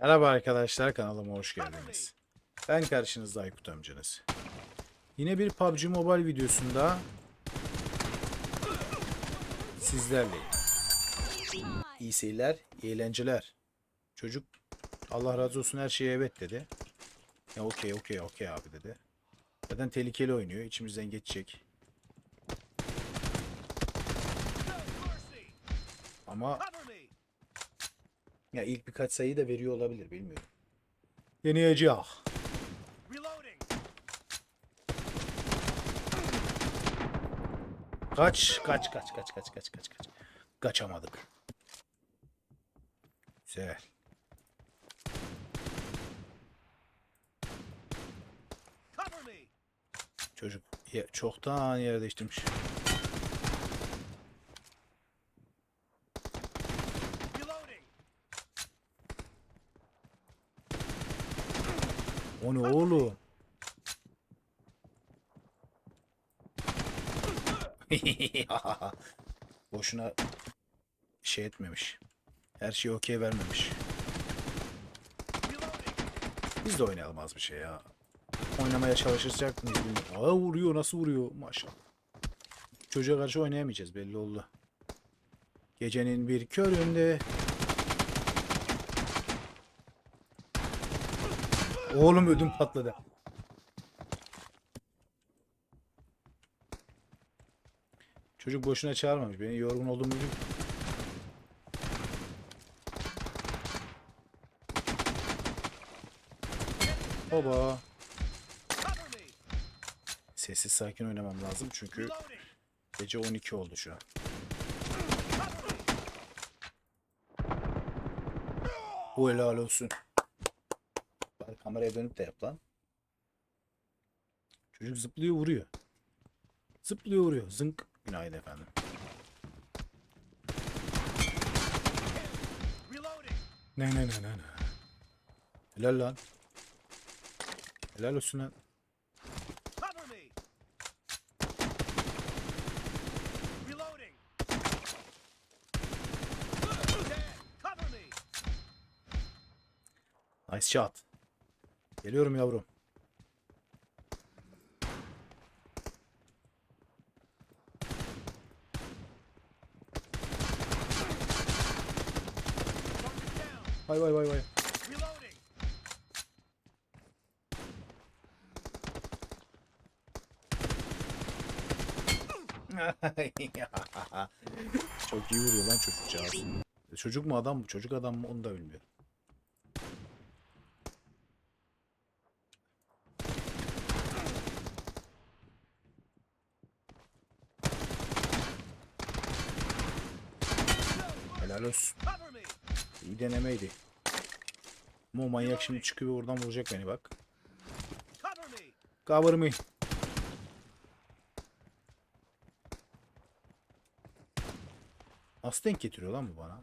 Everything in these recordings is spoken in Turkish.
Merhaba arkadaşlar kanalıma hoş geldiniz. Ben karşınızda Aykut amcanız. Yine bir PUBG Mobile videosunda sizlerleyim. İyi seyirler, iyi eğlenceler. Çocuk Allah razı olsun her şeye evet dedi. Ya okey okey okey abi dedi. Zaten tehlikeli oynuyor. içimizden geçecek. Ama ya ilk birkaç sayı da veriyor olabilir bilmiyorum. Deneyeceğiz. Kaç kaç kaç kaç kaç kaç kaç kaç. Kaçamadık. Güzel. Çocuk ye- çoktan yer değiştirmiş. O ne oğlum? Boşuna şey etmemiş. Her şeyi okey vermemiş. Biz de oynayalım az bir şey ya. Oynamaya çalışacak mıyız bilmiyorum. Aa vuruyor nasıl vuruyor maşallah. Çocuğa karşı oynayamayacağız belli oldu. Gecenin bir köründe Oğlum ödüm patladı. Çocuk boşuna çağırmamış. Beni yorgun olduğumu biliyor. Baba. Sessiz sakin oynamam lazım çünkü gece 12 oldu şu an. Bu helal olsun. Bari kameraya dönüp de yap lan. Çocuk zıplıyor vuruyor. Zıplıyor vuruyor. Zınk. Günaydın efendim. Ne ne ne ne ne. Helal lan. Helal olsun lan. Nice shot. Geliyorum yavrum. Vay vay vay vay. Çok iyi vuruyor lan çocukcağız. Çocuk mu adam mı? Çocuk adam mı onu da bilmiyorum. Helal olsun. İyi denemeydi. Ama manyak şimdi çıkıyor oradan vuracak beni bak. Cover me. Nasıl denk getiriyor lan bu bana?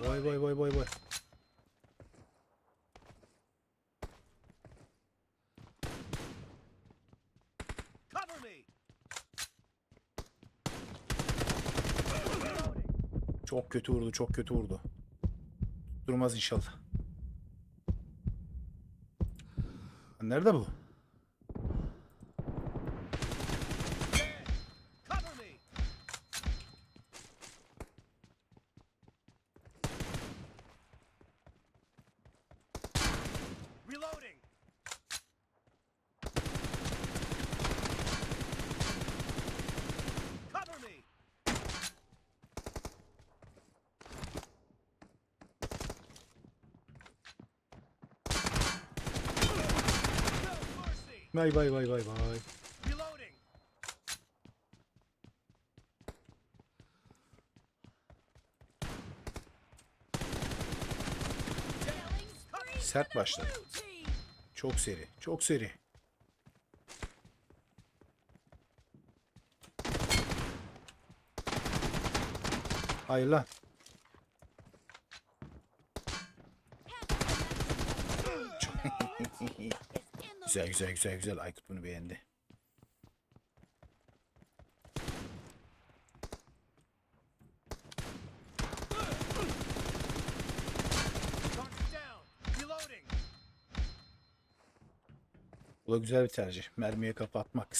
Vay vay vay vay vay. Çok kötü vurdu, çok kötü vurdu. Durmaz inşallah. Nerede bu? Vay vay vay vay vay. Sert başladı. Çok seri, çok seri. Hayır lan. Güzel güzel güzel güzel. Aykut bunu beğendi. Bu da güzel bir tercih. Mermiye kapatmak.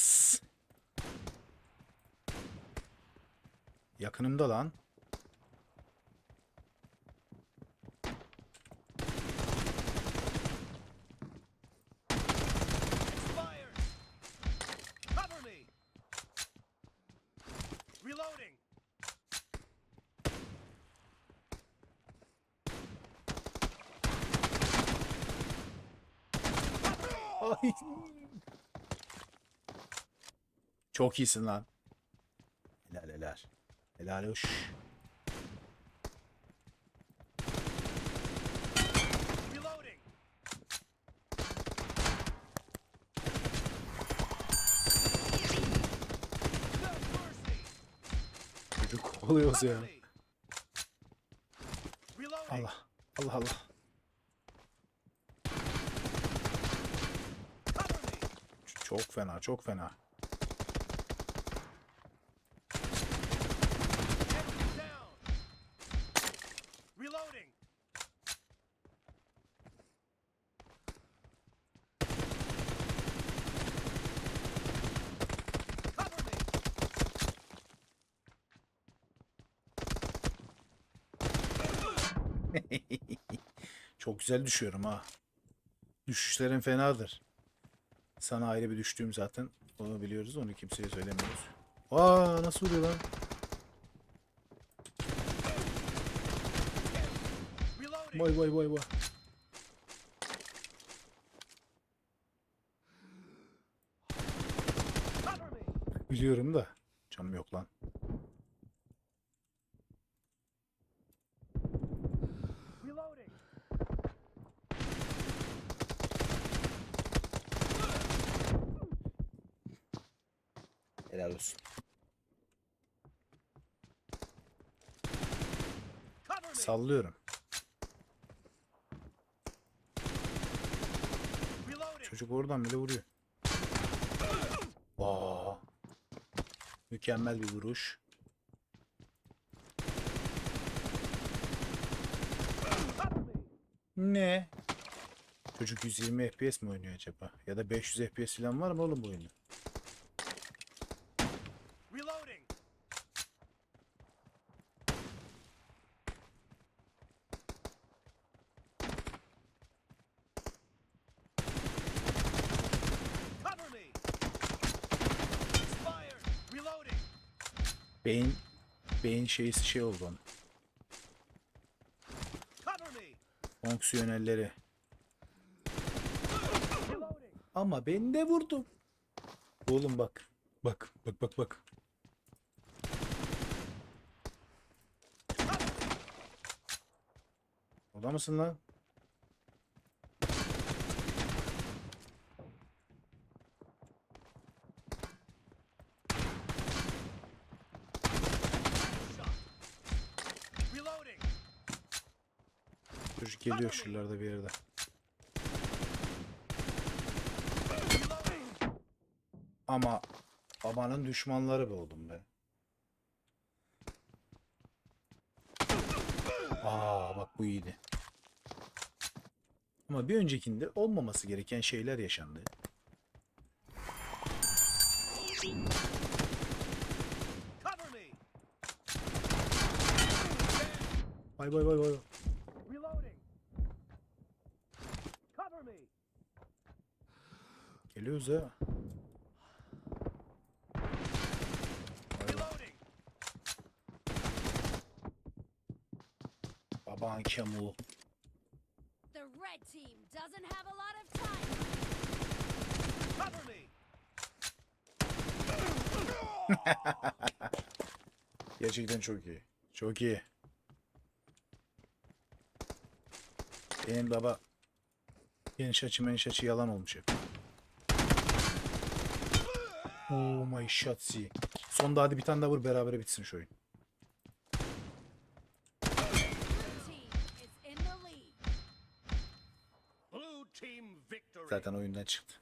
Yakınımda lan. Ay. Çok iyisin lan. Helal helal. Helal hoş. Çocuk kovalıyoruz ya. Allah. Allah Allah. Cover me! Ç- Çok fena çok fena. Çok güzel düşüyorum ha. Düşüşlerin fenadır. Sana ayrı bir düştüğüm zaten. Onu biliyoruz. Onu kimseye söylemiyoruz. Aa nasıl vuruyor lan? Vay vay vay vay. Biliyorum da. Canım yok lan. Reloading! Helal olsun. Cover me! Sallıyorum. Çocuk oradan bile vuruyor. Aa. Mükemmel bir vuruş. Ne? Çocuk 120 FPS mi oynuyor acaba? Ya da 500 FPS falan var mı oğlum bu oyunda? Reloading! Cover me! Expired! Reloading! Beyin beyin şeysi şey oldu onun. Fonksiyonelleri. Ama ben de vurdum. Oğlum bak. Bak bak bak bak. Orada mısın lan? Shot! Reloading! Çocuk geliyor şuralarda bir yerde. Ama babanın düşmanları be oğlum be. Aa bak bu iyiydi. Ama bir öncekinde olmaması gereken şeyler yaşandı. Cover me! Vay vay vay vay. Reloading! Cover me! Geliyoruz ha. Baban kemu. The red team doesn't have a lot of time. Cover me! Gerçekten çok iyi. Çok iyi. Benim baba geniş açı meniş açı yalan olmuş hep. Oh my shotzi. Sonda hadi bir tane daha vur beraber bitsin şu oyun. Zaten oyundan çıktı.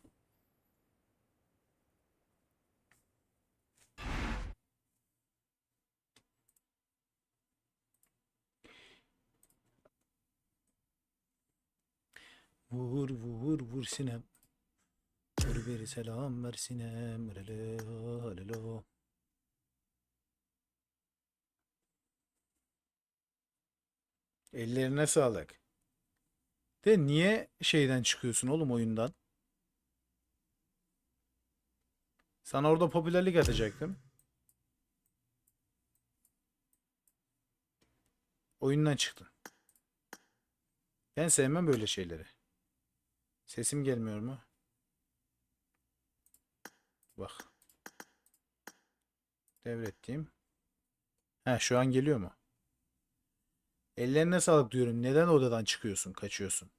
Vur vur vur Sinem. Bir selam versin emrele halelo. Ellerine sağlık. De niye şeyden çıkıyorsun oğlum oyundan? Sana orada popülerlik atacaktım. Oyundan çıktın. Ben sevmem böyle şeyleri. Sesim gelmiyor mu? Bak. Devrettiğim. Ha şu an geliyor mu? Ellerine sağlık diyorum. Neden odadan çıkıyorsun, kaçıyorsun?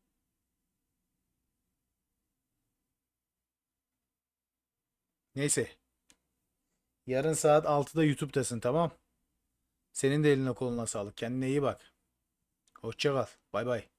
Neyse. Yarın saat 6'da YouTube'dasın tamam? Senin de eline koluna sağlık. Kendine iyi bak. Hoşça kal. Bay bay.